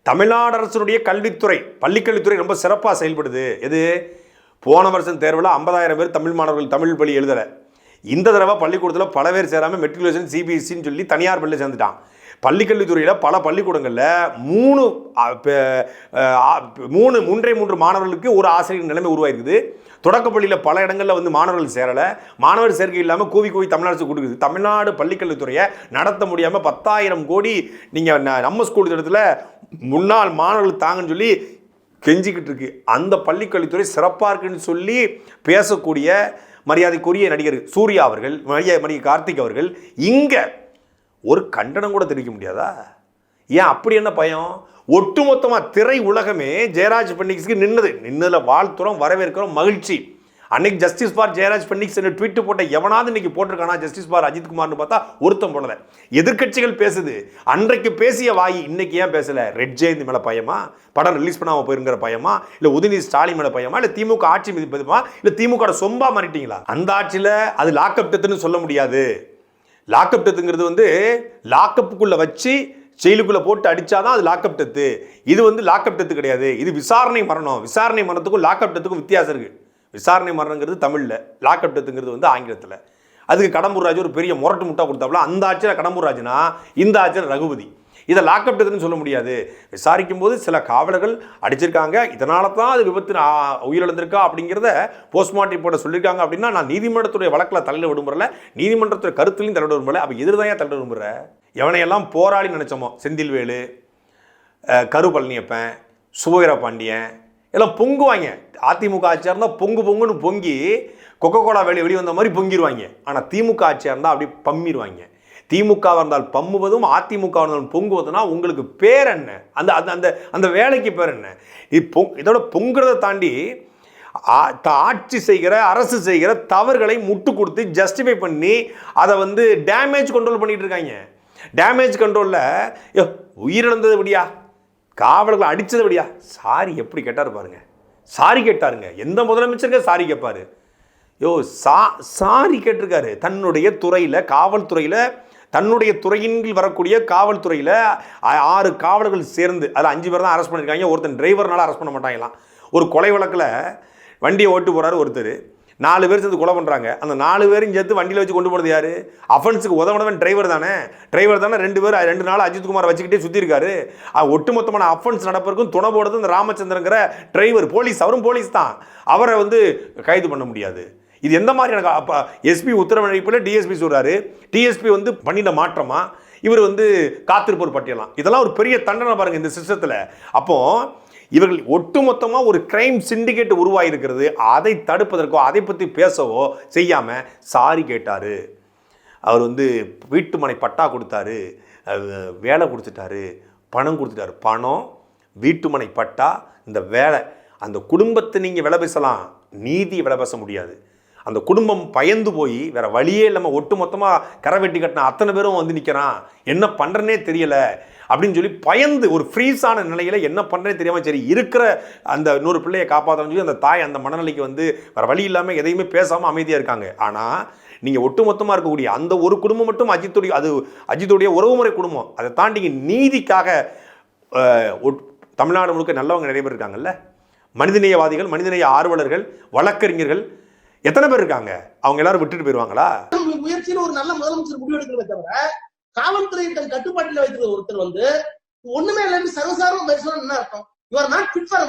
தமிழ்நாடு அரசுடைய கல்வித்துறை பள்ளிக்கல்வித்துறை ரொம்ப சிறப்பாக செயல்படுது. எது? போன வருஷம் தேர்வில் ஐம்பதாயிரம் பேர் தமிழ் மாணவர்கள் தமிழ் பள்ளி எழுதலை. இந்த தடவை பள்ளிக்கூடத்தில் பல பேர் சேராமல் மெட்ரிகுலேஷன் சிபிஎஸ்சின்னு சொல்லி தனியார் பள்ளியில் சேர்ந்துட்டான். பள்ளிக்கல்வித்துறையில் பல பள்ளிக்கூடங்களில் மூணு மூணு மூன்றே மூன்று மாணவர்களுக்கு ஒரு ஆசிரியர் நிலைமை உருவாயிருக்குது. தொடக்கப்பள்ளியில் பல இடங்களில் வந்து மாணவர்கள் சேரலை. மாணவர் சேர்க்கை இல்லாமல் கூவி கூவி தமிழ்நாடு கொடுக்குது. தமிழ்நாடு பள்ளிக்கல்வித்துறையை நடத்த முடியாமல் பத்தாயிரம் கோடி நீங்கள் நம்ம ஸ்கூல் இடத்துல முன்னாள் மாணவர்கள் தாங்கன்னு சொல்லி கெஞ்சிக்கிட்டு இருக்கு. அந்த பள்ளிக்கல்வித்துறை சிறப்பாக இருக்குன்னு சொல்லி பேசக்கூடிய மரியாதைக்குரிய நடிகர் சூர்யா அவர்கள் மரியாதை மரியாதை கார்த்திக் அவர்கள் இங்கே ஒரு கண்டனம் கூட தெரிவிக்க முடியாதா? ஏன் அப்படி என்ன பயம்? ஒட்டுமொத்தமாக திரை உலகமே ஜெயராஜ் பெண்ணிக்ஸ்க்கு நின்னது. நின்னதில் வாழ்த்துறோம் வரவேற்கிறோம் மகிழ்ச்சி. அன்னைக்கு ஜஸ்டிஸ் பார் ஜெயராஜ் பண்டிக்ஸ் என்று ட்வீட் போட்ட எவனாவது இன்னைக்கு போட்டிருக்கானா? ஜஸ்டிஸ் பார் அஜித் குமார்னு பார்த்தா ஒருத்தம் போடல. எதிர்க்கட்சிகள் பேசுது. அன்றைக்கு பேசிய வாய் இன்னைக்கு ஏன் பேசல? ரெட் ஜெயந்தி மேலே பயமா? படம் ரிலீஸ் பண்ணாமல் போயிருங்கிற பயமா? இல்லை உதயநிதி ஸ்டாலின் மேலே பயமா? இல்லை திமுக ஆட்சி மீது பயமா? இல்லை திமுக சொம்பா மாறிட்டீங்களா? அந்த ஆட்சியில் அது லாக்அப் டெத்துன்னு சொல்ல முடியாது. லாக்அப் டெத்துங்கிறது வந்து லாக்அப்புக்குள்ளே வச்சு செயலுக்குள்ளே போட்டு அடித்தாதான் அது லாக்அப் டெத்து இது வந்து லாக்அப் டெத்து கிடையாது. இது விசாரணை மரணம். விசாரணை மரணத்துக்கும் லாக்அப் டெத்துக்கும் வித்தியாசம் இருக்குது விசாரணை மரணங்கிறது தமிழில் லாக்அப் டெத்துங்கிறது வந்து ஆங்கிலத்தில். அதுக்கு கடம்பூர் ராஜ் ஒரு பெரிய முரட்டு முட்டா கொடுத்தாப்புல அந்த ஆட்சியில் கடம்பூர் ராஜுனா இந்த ஆட்சியில் ரகுபதி. இதை லாக்அப் டெத்துன்னு சொல்ல முடியாது. விசாரிக்கும் போது சில காவலர்கள் அடிச்சிருக்காங்க. இதனால தான் அது விபத்து உயிரிழந்திருக்கா அப்படிங்கிறத போஸ்ட்மார்ட்டம் ரிப்போர்ட்டை சொல்லியிருக்காங்க அப்படின்னா நான் நீதிமன்றத்துடைய வழக்கில் தலையிட விடுமுறையில் நீதிமன்றத்துடைய கருத்துலையும் தலையிட விரும்பல அப்போ எதிர்தான் ஏன் தலையிட எவனையெல்லாம் போராடி நினைச்சோமோ? செந்தில்வேலு அஹ், கரு பழனியப்பன் சுபவீர பாண்டியன் எல்லாம் பொங்குவாங்க. அதிமுக ஆட்சியாக இருந்தால் பொங்கு பொங்குன்னு பொங்கி கொக்கோ கோலா வெளியே வெளியே வந்த மாதிரி பொங்கிடுவாங்க ஆனால் திமுக ஆட்சியாக இருந்தால் அப்படி பம்மிடுவாங்க திமுகவாக இருந்தால் பம்முவதும் அதிமுக இருந்தாலும் பொங்குவதுனா உங்களுக்கு பேர் என்ன? அந்த அந்த அந்த அந்த வேலைக்கு பேர் என்ன? இது பொ இதோட பொங்குறதை தாண்டி ஆ- ஆட்சி செய்கிற அரசு செய்கிற தவறுகளை முட்டு கொடுத்து ஜஸ்டிஃபை பண்ணி அதை வந்து டேமேஜ் கண்ட்ரோல் பண்ணிகிட்டு இருக்காங்க. டேமேஜ் கண்ட்ரோலில் உயிரிழந்தது எப்படியா காவலர்களை அடித்தது எப்படியா சாரி எப்படி கேட்டார் பாருங்க. சாரி கேட்டாருங்க. எந்த முதலமைச்சருங்க சாரி கேட்பாரு. யோ சா சாரி கேட்டிருக்காரு. தன்னுடைய துறையில் காவல்துறையில் தன்னுடைய துறையின் கீழ் வரக்கூடிய காவல்துறையில் ஆறு காவலர்கள் சேர்ந்து அதில் அஞ்சு பேர் தான் அரெஸ்ட் பண்ணியிருக்காங்க ஒருத்தன் டிரைவர்னால அரெஸ்ட் பண்ண மாட்டாங்களாம். ஒரு கொலை வழக்கில் வண்டியை ஓட்டு போகிறாரு ஒருத்தர். நாலு பேர் சேர்ந்து கொலை பண்ணுறாங்க அந்த நாலு பேரும் சேர்த்து வண்டியில் வச்சு கொண்டு போனது யாரு? அஃபென்ஸுக்கு உதவனவன் டிரைவர் தானே. டிரைவர் தானே ரெண்டு பேர் ரெண்டு நாள் அஜித்குமார் வச்சுக்கிட்டே சுற்றிருக்காரு ஒட்டுமொத்தமான அஃபென்ஸ் நடப்பதற்கும் துணை போடுறது இந்த ராமச்சந்திரங்கிற டிரைவர் போலீஸ் அவரும் போலீஸ் தான். அவரை வந்து கைது பண்ண முடியாது. இது எந்த மாதிரியான அப்போ எஸ்பி உத்தரவழைப்பில் டிஎஸ்பி சொல்கிறாரு டிஎஸ்பி வந்து பண்ணின மாற்றமா? இவர் வந்து காத்திருப்போர் பட்டியலாம். இதெல்லாம் ஒரு பெரிய தண்டனை பாருங்கள் இந்த சிஸ்டத்தில். அப்போது இவர்கள் ஒட்டுமொத்தமாக ஒரு கிரைம் சிண்டிகேட் உருவாகிருக்கிறது அதை தடுப்பதற்கோ அதை பற்றி பேசவோ செய்யாமல் சாரி கேட்டார். அவர் வந்து வீட்டு மனை பட்டா கொடுத்தாரு. வேலை கொடுத்துட்டாரு. பணம் கொடுத்துட்டாரு. பணம் வீட்டு மனை பட்டா இந்த வேலை. அந்த குடும்பத்தை நீங்கள் விலை பேசலாம். நீதி விலை பேச முடியாது. அந்த குடும்பம் பயந்து போய் வேறு வழியே இல்லாமல் ஒட்டு மொத்தமாக கரை வெட்டி கட்டின அத்தனை பேரும் வந்து நிற்கிறான் என்ன பண்ணுறனே தெரியலை. அப்படின்னு சொல்லி பயந்து ஒரு ஃப்ரீஸான நிலையில் என்ன பண்ணுறேன்னு தெரியாமல் சரி இருக்கிற அந்த இன்னொரு பிள்ளையை காப்பாற்றணும்னு சொல்லி அந்த தாய் அந்த மனநிலைக்கு வந்து வேறு வழி இல்லாமல் எதையுமே பேசாமல் அமைதியாக இருக்காங்க. ஆனால் நீங்கள் ஒட்டுமொத்தமாக இருக்கக்கூடிய அந்த ஒரு குடும்பம் மட்டும் அஜித்துடைய அது அஜித்துடைய உறவுமுறை குடும்பம். அதை தாண்டி நீதிக்காக ஒட்- தமிழ்நாடு முழுக்க நல்லவங்க நிறைய பேர் இருக்காங்கல்ல? மனிதநேயவாதிகள் மனிதநேய ஆர்வலர்கள் வழக்கறிஞர்கள் எத்தனை பேர் இருக்காங்க? அவங்க எல்லாரும் விட்டுட்டு போயிடுவாங்களா முயற்சியில ஒரு நல்ல முதலமைச்சர் முடிவு எடுக்கிறத தவிர காவல்துறையை தன் கட்டுப்பாட்டில் வைத்திருக்கிற ஒருத்தர் வந்து ஒண்ணுமே இல்லைன்னு சர்வசாதாரண மனுஷன் என்ன அர்த்தம்? யுவர் நாட் ஃபிட் ஃபார்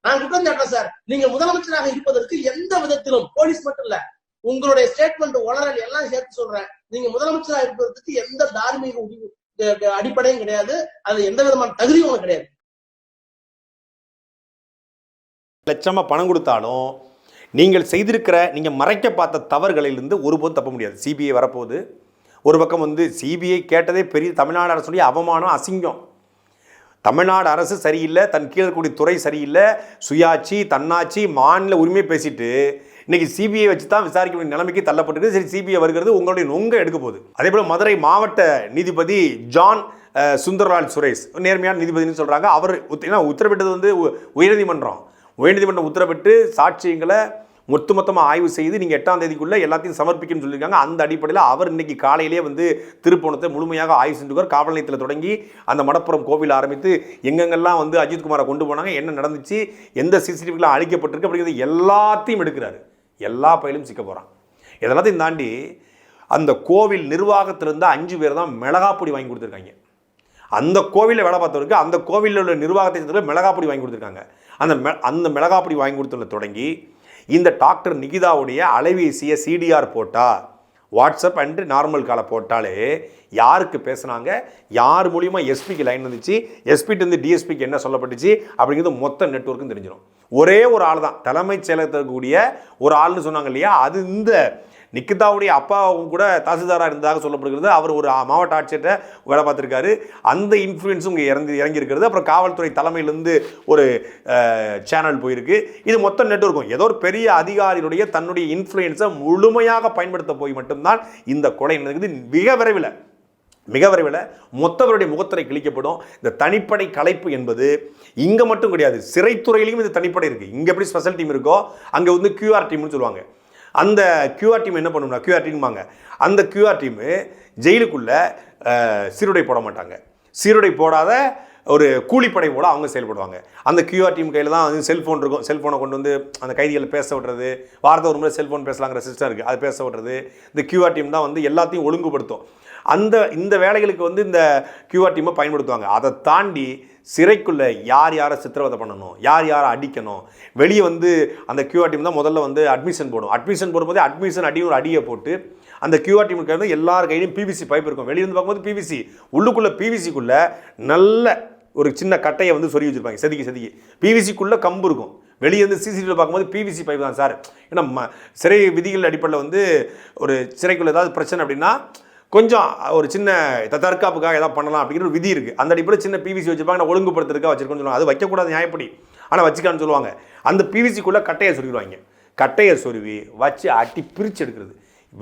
நான் குற்றம் சார். நீங்க முதலமைச்சராக இருப்பதற்கு எந்த விதத்திலும் போலீஸ் மட்டும் இல்ல உங்களுடைய ஸ்டேட்மெண்ட் உளறல் எல்லாம் சேர்த்து சொல்றேன். நீங்க முதலமைச்சராக இருப்பதற்கு எந்த தார்மீக அஹ், அடிப்படையும் கிடையாது. அது எந்த விதமான தகுதியும் கிடையாது. லட்சமாக பணம் கொடுத்தாலும் நீங்கள் செய்திருக்கிற நீங்கள் மறைக்க பார்த்த தவறுகளிலிருந்து ஒருபோதும் தப்ப முடியாது. சிபிஐ வரப்போகுது. ஒரு பக்கம் வந்து சிபிஐ கேட்டதே பெரிய தமிழ்நாடு அரசுடைய அவமானம் அசிங்கம். தமிழ்நாடு அரசு சரியில்லை தன் கீழே கூடிய துறை சரியில்லை சுயாட்சி தன்னாட்சி மாநில உரிமை பேசிட்டு இன்னைக்கு சிபிஐ வச்சு தான் விசாரிக்க வேண்டிய நிலைமைக்கு தள்ளப்பட்டிருக்கு. சரி சிபிஐ வருகிறது உங்களுடைய நொங்க எடுக்க போகுது. அதே போல் மதுரை மாவட்ட நீதிபதி ஜான் சுந்தர்லால் சுரேஷ் நேர்மையான நீதிபதினு சொல்கிறாங்க அவர் உத்த- ஏன்னா உத்தரவிட்டது வந்து உ- உயர்நீதிமன்றம். உயர்நீதிமன்றம் உத்தரவிட்டு சாட்சியங்களை ஒட்டுமொத்தமாக ஆய்வு செய்து நீங்கள் எட்டாம் தேதிக்குள்ளே எல்லாத்தையும் சமர்ப்பிக்கணும்னு சொல்லியிருக்காங்க. அந்த அடிப்படையில் அவர் இன்னைக்கு காலையிலேயே வந்து திருப்போணத்தை முழுமையாக ஆய்வு செஞ்சுக்கார் காவல் நிலையத்தில் தொடங்கி அந்த மடப்புறம் கோவில் ஆரம்பித்து எங்கெங்கெல்லாம் வந்து அஜித்குமாரை கொண்டு போனாங்க என்ன நடந்துச்சு எந்த சிசிடிவிலாம் அழிக்கப்பட்டிருக்கு அப்படிங்கிறது எல்லாத்தையும் எடுக்கிறாரு. எல்லா பயிலும் சிக்க போகிறான் இதெல்லாத்தையும் தாண்டி அந்த கோவில் நிர்வாகத்திலிருந்து அஞ்சு பேர் தான் மிளகாப்பொடி வாங்கி கொடுத்துருக்காங்க. அந்த கோவிலில் வேலை பார்த்தவருக்கு அந்த கோவிலில் உள்ள நிர்வாகத்தை சேர்ந்தவர்கள் மிளகாப்பொடி வாங்கி கொடுத்துருக்காங்க. அந்த மெ அந்த மிளகாப்பொடி வாங்கி கொடுத்துல தொடங்கி இந்த டாக்டர் நிகிதாவுடைய அலைவீசியை சிடிஆர் போட்டால் வாட்ஸ்அப் அண்டு நார்மல் காலை போட்டாலே யாருக்கு பேசுனாங்க? யார் மூலியமாக எஸ்பிக்கு லைன் வந்துச்சு? எஸ்பிட்டு டிஎஸ்பிக்கு என்ன சொல்லப்பட்டுச்சு? அப்படிங்கிறது மொத்த நெட்வொர்க்கும் தெரிஞ்சிடும் ஒரே ஒரு ஆள் தான் தலைமைச் செயலகத்தில் இருக்கக்கூடிய ஒரு ஆள்னு சொன்னாங்க இல்லையா? அது இந்த நிக்கிதாவுடைய அப்பாவும் கூட தாசில்தாராக இருந்ததாக சொல்லப்படுகிறது. அவர் ஒரு மாவட்ட ஆட்சியர்கிட்ட வேலை பார்த்துருக்காரு. அந்த இன்ஃப்ளூயன்ஸும் இங்கே இறங்கி இறங்கியிருக்கிறது. அப்புறம் காவல்துறை தலைமையிலேருந்து ஒரு சேனல் போயிருக்கு. இது மொத்த நெட்வொர்க்கும் ஏதோ ஒரு பெரிய அதிகாரியுடைய தன்னுடைய இன்ஃப்ளூயன்ஸை முழுமையாக பயன்படுத்த போய் மட்டும்தான் இந்த கொலை நடக்குது. மிக விரைவில் மிக விரைவில் மொத்தவருடைய முகத்திரை கிழிக்கப்படும். இந்த தனிப்படை கலைப்பு என்பது இங்கே மட்டும் கிடையாது. சிறைத்துறையிலையும் இந்த தனிப்படை இருக்குது இங்கே எப்படி ஸ்பெஷல் டீம் இருக்கோ அங்கே வந்து கியூஆர் டீம்னு சொல்லுவாங்க. அந்த கியூஆர் டீம் என்ன பண்ணும்னா கியூஆர் டீம்பாங்க அந்த கியூஆர் டீமு ஜெயிலுக்குள்ளே சீருடை போட மாட்டாங்க. சீருடை போடாத ஒரு கூலிப்படை போல் அவங்க செயல்படுவாங்க. அந்த கியூஆர் டீம் கையில் தான் வந்து செல்ஃபோன் இருக்கும். செல்ஃபோனை கொண்டு வந்து அந்த கைதிகளை பேச விடுறது. வாரத்தை ஒரு முறை செல்ஃபோன் பேசலாங்கிற சிஸ்டம் இருக்குது அது பேச விடுறது. இந்த கியூஆர் டீம் தான் வந்து எல்லாத்தையும் ஒழுங்குபடுத்தும். அந்த இந்த வேலைகளுக்கு வந்து இந்த கியூஆர் டீமை பயன்படுத்துவாங்க. அதை தாண்டி சிறைக்குள்ளே யார் யாரை சித்திரவதை பண்ணணும்? யார் யாரை அடிக்கணும்? வெளியே வந்து அந்த கியூஆர் டீம் தான் முதல்ல வந்து அட்மிஷன் போடும் அட்மிஷன் போடும்போது அட்மிஷன் அடி ஒரு அடியை போட்டு அந்த கியூஆர் டீமுக்கு வந்து எல்லார் கையிலையும் பிவிசி பைப் இருக்கும். வெளியே வந்து பார்க்கும்போது பிவிசி உள்ளுக்குள்ளே பிவிசிக்குள்ளே நல்ல ஒரு சின்ன கட்டையை வந்து சொல்லி வச்சிருப்பாங்க. செதுக்கி செதுக்கி. பிவிசிக்குள்ளே கம்பு இருக்கும். வெளியே வந்து சிசிடிவியில் பார்க்கும்போது பிவிசி பைப் தான் சார். ஏன்னா ம- சிறை விதிகள் அடிப்படையில் வந்து ஒரு சிறைக்குள்ளே ஏதாவது பிரச்சனை அப்படின்னா கொஞ்சம் ஒரு சின்ன தற்காப்புக்காக ஏதாவது பண்ணலாம் அப்படிங்கிற ஒரு விதி இருக்குது அந்த அடிப்படையில் சின்ன பிவிசி வச்சுப்பாங்க நான் ஒழுங்குபடுத்துறதுக்காக வச்சிருக்கோன்னு சொல்லுவாங்க. அது வைக்கக்கூடாது நியாயப்படி. ஆனால் வச்சுக்கான்னு சொல்லுவாங்க. அந்த பிவிசிக்குள்ளே கட்டையை சொருவிடுவாங்க கட்டையை சொருவி வச்சு அட்டி பிரித்து எடுக்கிறது.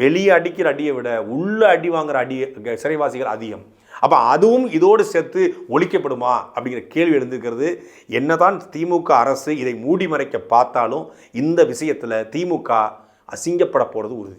வெளியே அடிக்கிற அடியை விட உள்ளே அடி வாங்குற அடி சிறைவாசிகள் அதிகம். அப்போ அதுவும் இதோடு சேர்த்து ஒழிக்கப்படுமா அப்படிங்கிற கேள்வி எழுந்திருக்கிறது. என்னதான் திமுக அரசு இதை மூடி மறைக்க பார்த்தாலும் இந்த விஷயத்தில் திமுக அசிங்கப்பட போகிறது உறுதி.